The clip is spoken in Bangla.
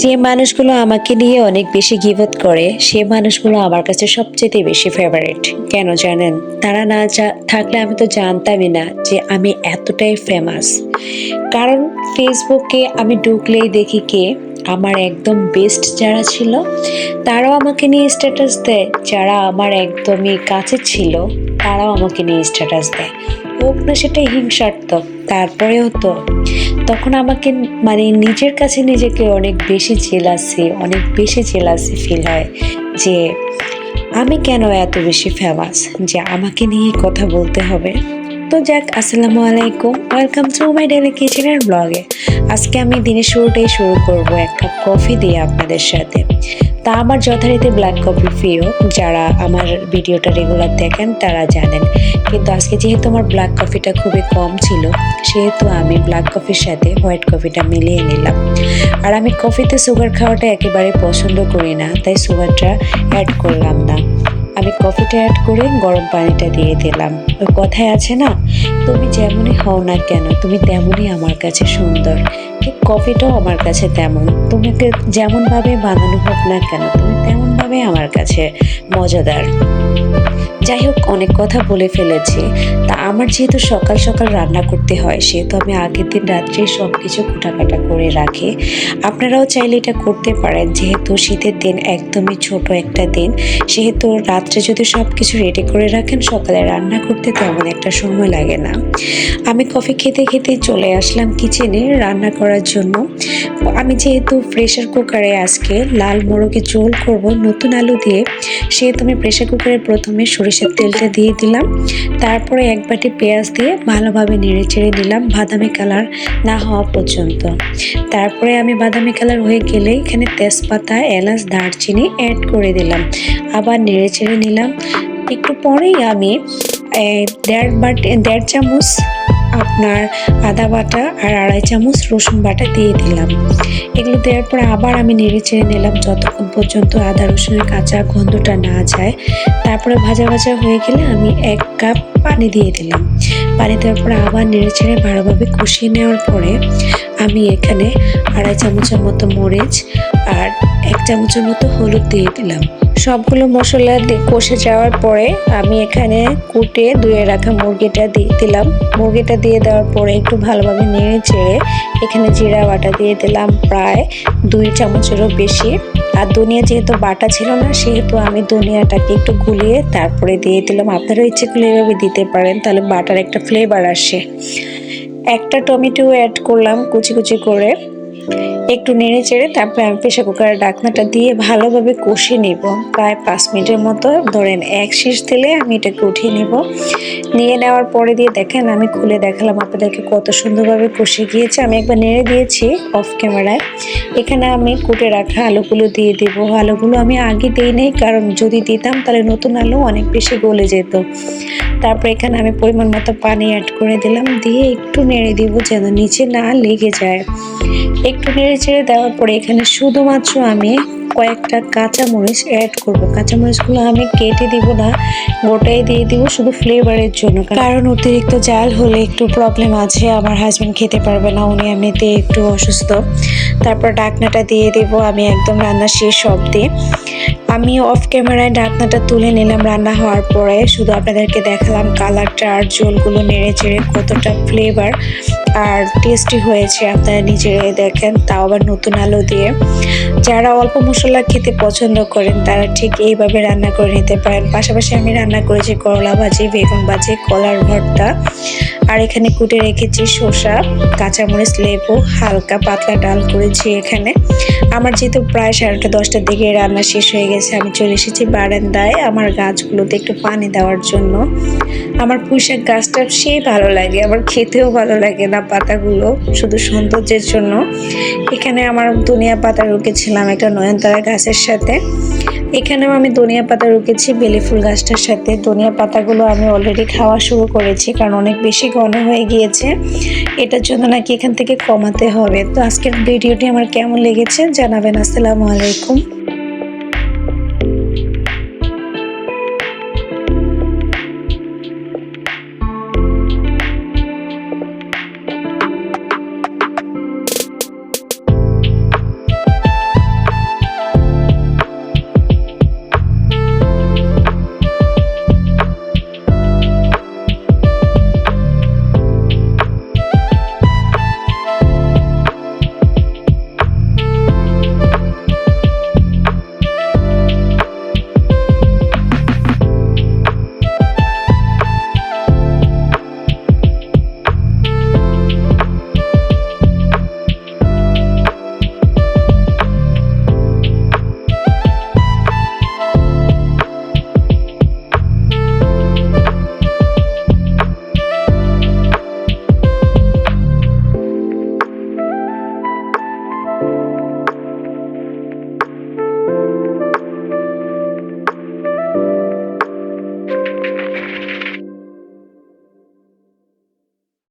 যে মানুষগুলো আমাকে নিয়ে অনেক বেশি গিবত করে, সে মানুষগুলো আমার কাছে সবচেয়ে বেশি ফেভারিট কেন জানেন? তারা না থাকলে আমি তো জানতামই না যে আমি এতটাই ফেমাস কারণ ফেসবুকে আমি ঢুকলেই দেখি কে? আমার একদম বেস্ট যারা ছিল, তারাও আমাকে নিয়ে স্ট্যাটাস দেয়। যারা আমার একদমই কাছে ছিল, তারাও আমাকে নিয়ে স্ট্যাটাস দেয়। হোক না সেটা হিংসাত্মক, তারপরেও তো তখন আমাকে মানে নিজের কাছে নিজেকে অনেক বেশি জেলাসি, অনেক বেশি জেলাসি ফিল হয় যে আমি কেন এত বেশি ফেমাস যে আমাকে নিয়ে কথা বলতে হবে? তো যাক, আসসালামু আলাইকুম। ওয়েলকাম টু মাই ডেলি কিচেনের ব্লগে আজকে আমি দিনের শুরুটাই শুরু করব এক কাপ কফি দিয়ে আপনাদের সাথে। তা আমার যথারীতি ব্ল্যাক কফি প্রিয়। যারা আমার ভিডিওটা রেগুলার দেখেন, তারা জানেন। কিন্তু আজকে যেহেতু আমার ব্ল্যাক কফিটা খুবই কম ছিল, সেহেতু আমি ব্ল্যাক কফির সাথে হোয়াইট কফিটা মিলিয়ে নিলাম। আর আমি কফিতে সুগার খাওয়াটা একেবারে পছন্দ করি না, তাই সুগারটা অ্যাড করলাম না। আমি কফিটা অ্যাড করে গরম পানিটা দিয়ে দিলাম। ওই কথায় আছে না, তুমি যেমনই হও না কেন, তুমি তেমনই আমার কাছে সুন্দর। ঠিক কফিটাও আমার কাছে তেমন। তোমাকে যেমনভাবে বানানো হোক না কেন, তুমি তেমনভাবে আমার কাছে মজাদার। যাই হোক অনেক কথা বলে ফেলেছি। তা আমার যেহেতু সকাল সকাল রান্না করতে হয়, সেহেতু আমি আগের দিন রাত্রে সব কিছু কুটাকাটা করে রাখি। আপনারাও চাইলে এটা করতে পারেন, যেহেতু শীতের দিন একদমই ছোট একটা দিন, সেহেতু রাত্রে যদি সব কিছু রেডি করে রাখেন, সকালে রান্না করতে তেমন একটা সময় লাগে না। আমি কফি খেতে খেতে চলে আসলাম কিচেনে রান্না করার জন্য। আমি যেহেতু প্রেশার কুকারে আজকে লাল মোরগে ঝোল করব, নতুন আলু দিয়ে, সেহেতু আমি প্রেশার কুকারে প্রথমে সরিষার তেলটা দিয়ে দিলাম। তারপরে এক বাটি পেঁয়াজ দিয়ে ভালোভাবে নেড়ে চেড়ে দিলাম বাদামি কালার না হওয়া পর্যন্ত। তারপরে আমি বাদামি কালার হয়ে গেলে এখানে তেজপাতা, এলাচ, দারচিনি অ্যাড করে দিলাম। আবার নেড়ে চেড়ে নিলাম। একটু পরেই আমি দেড় বাটি, দেড় চামচ আপনার আদা বাটা আর আড়াই চামচ রসুন বাটা দিয়ে দিলাম। এগুলো দেওয়ার পরে আবার আমি নেড়ে চেড়ে নিলাম যতক্ষণ পর্যন্ত আদা রসুনের কাঁচা গন্ধটা না যায়। তারপরে ভাজা ভাজা হয়ে গেলে আমি এক কাপ পানি দিয়ে দিলাম। পানি দেওয়ার পরে আবার নেড়ে চেড়ে ভালোভাবে কষিয়ে নেওয়ার পরে আমি এখানে আড়াই চামচের মতো মরিচ আর এক চামচের মতো হলুদ দিয়ে দিলাম। সবগুলো মশলা কষে যাওয়ার পরে আমি এখানে কুটে ধুয়ে রাখা মুরগিটা দিয়ে দিলাম। মুরগিটা দিয়ে দেওয়ার পরে একটু ভালোভাবে নেড়ে চেড়ে এখানে জিরা বাটা দিয়ে দিলাম প্রায় দুই চামচেরও বেশি। আর দুনিয়া যেহেতু বাটা ছিল না, সেহেতু আমি ধনিয়াটাকে একটু গুলিয়ে তারপরে দিয়ে দিলাম। আপনারা ইচ্ছে করলে এভাবে দিতে পারেন, তাহলে বাটার একটা ফ্লেভার আসে। একটা টমেটো অ্যাড করলাম কুচি কুচি করে। একটু নেড়ে চেড়ে তারপরে আমি প্রেশার কুকারের ডাকনাটা দিয়ে ভালোভাবে কষিয়ে নেব। প্রায় পাঁচ মিনিটের মতো ধরেন এক শীষ দিলে আমি এটাকে উঠিয়ে নেব। নিয়ে নেওয়ার পরে দিয়ে দেখেন, আমি খুলে দেখালাম আপনাদেরকে কত সুন্দরভাবে কষে গিয়েছে। আমি একবার নেড়ে দিয়েছি অফ ক্যামেরায় এখানে আমি কুটে রাখা আলুগুলো দিয়ে দেব। আলুগুলো আমি আগে দিই নেই, কারণ যদি দিতাম তাহলে নতুন আলু অনেক বেশি গলে যেত। তারপর এখানে আমি পরিমাণ মতো পানি অ্যাড করে দিলাম। দিয়ে একটু নেড়ে দিব যেন নিচে না লেগে যায়। একটু নেড়ে চেড়ে দেওয়ার পরে এখানে শুধুমাত্র আমি কয়েকটা কাঁচামরিচ অ্যাড করব। কাঁচামরিচগুলো আমি কেটে দিব না, গোটাই দিয়ে দিব শুধু ফ্লেভারের জন্য। কারণ অতিরিক্ত জাল হলে একটু প্রবলেম আছে, আমার হাজব্যান্ড খেতে পারবে না, উনি এমনিতে একটু অসুস্থ। তারপর ডাকনাটা দিয়ে দেব, আমি একদম রান্না শেষ অবধি। আমি অফ ক্যামেরায় ডাকনাটা তুলে নিলাম রান্না হওয়ার পরে, শুধু আপনাদেরকে দেখালাম কালারটা আর ঝোলগুলো নেড়ে চেড়ে কতটা ফ্লেভার আর টেস্টি হয়েছে, আপনারা নিজেরাই দেখেন, তাও আবার নতুন আলু দিয়ে। যারা অল্প মশলা খেতে পছন্দ করেন, তারা ঠিক এইভাবে রান্না করে নিতে পারেন। পাশাপাশি আমি রান্না করেছি করলা ভাজি, বেগুন ভাজি, কলার ভর্তা। আর এখানে কুটে রেখেছি শসা, কাঁচামরিচ, লেবু, হালকা পাতলা ডাল করেছি এখানে। আমার যেহেতু প্রায় সাড়ে দশটার দিকে রান্না শেষ হয়ে গেছে, আমি চলে এসেছি বারান্দায় আমার গাছগুলোতে একটু পানি দেওয়ার জন্য। আমার পুঁইশাক গাছটা সেই ভালো লাগে, আমার খেতেও ভালো লাগে না পাতাগুলো, শুধু সৌন্দর্যের জন্য। এখানে আমার দুনিয়া পাতা রুকেছিলাম একটা নয়নতারা গাছের সাথে। এখানেও আমি ধনিয়া পাতা রুকেছি, বেলি ফুল গাছটার সাথে। ধনিয়া পাতাগুলো আমি অলরেডি খাওয়া শুরু করেছি, কারণ অনেক বেশি ঘন হয়ে গিয়েছে। এটার জন্য নাকি এখান থেকে কমাতে হবে। তো আজকের ভিডিওটি আমার কেমন লেগেছে জানাবেন। আসসালামু আলাইকুম।